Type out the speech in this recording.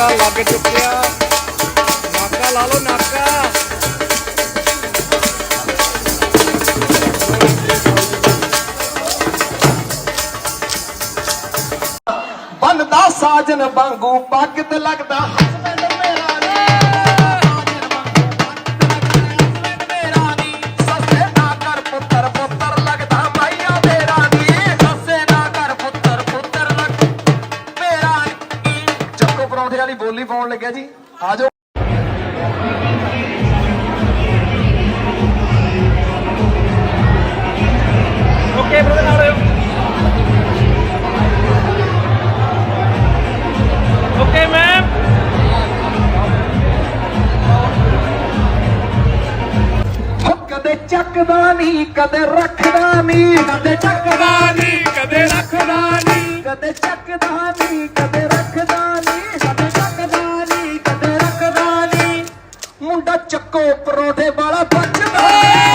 ਨਾਕਾ ਲੱਗ ਚੁੱਕਿਆ। ਨਾਕਾ ਲਾ ਲਓ ਨਾਕਾ। ਬੰਦਾ ਸਾਜਨ ਵਾਂਗੂ ਪੱਗ ਤੇ ਲੱਗਦਾ ਹਸਬੈਂਡ। ਪਰੌਂਠੇ ਵਾਲੀ ਬੋਲੀ ਪਾਉਣ ਲੱਗਿਆ ਜੀ। ਆ ਜਾਓ। ਓਕੇ ਬ੍ਰਦਰ ਨਾਲ ਆਇਓ। ਓਕੇ ਮੈਮ ਕਦੇ ਚੱਕਦਾ ਨਹੀਂ ਕਦੇ ਰੱਖਦਾ ਨਹੀਂ ਕਦੇ ਚੱਕਦਾ ਨਹੀਂ ਕਦੇ ਰੱਖਦਾ ਨਹੀਂ ਕਦੇ ਚੱਕਦਾ ਨਹੀਂ ਕਦੇ ਕਦੇ ਰੱਖਦਾ ਪਰੋਠੇ ਵਾਲਾ ਬਚਦਾ